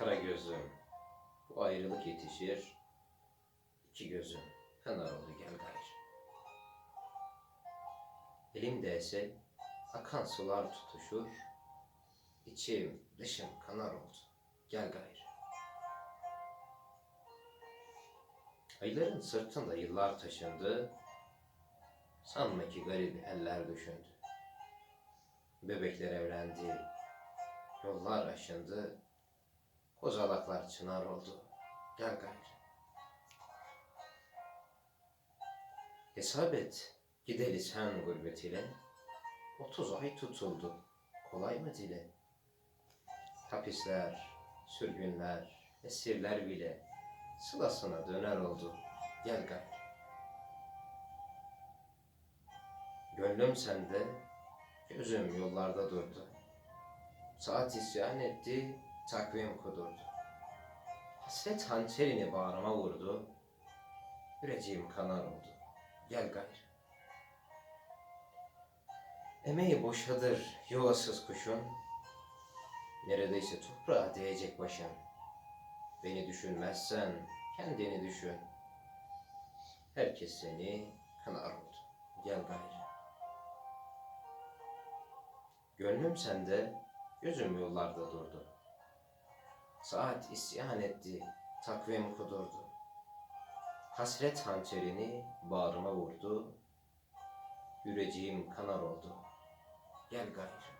Kara gözüm, bu ayrılık yetişir. İki gözüm, kanar oldu gel gayrı. Elim değse, akan sular tutuşur. İçim, dışım kanar oldu, gel gayrı. Ayların sırtında yıllar taşındı. Sanma ki garip eller düşündü. Bebekler evlendi, yollar aşındı. Kozalaklar çınar oldu, gel gayrı. Hesap et, gideli sen gurbet ile. Otuz ay tutuldu, kolay mı dile? Hapisler, sürgünler, esirler bile sılasına döner oldu, gel gayrı. Gönlüm sende, gözüm yollarda durdu. Saat isyan etti, takvim kudurdu. Hasret hançerini bağrıma vurdu. Yüreğim kanar oldu. Gel gayrı. Emeği boşadır yuvasız kuşun. Neredeyse toprağa değecek başın. Beni düşünmezsen kendini düşün. Herkes seni kanar oldu. Gel gayrı. Gönlüm sende, gözüm yollarda durdu. Saat isyan etti, takvim kudurdu. Hasret hançerini bağrıma vurdu. Yüreğim kanar oldu. Gel gayrı.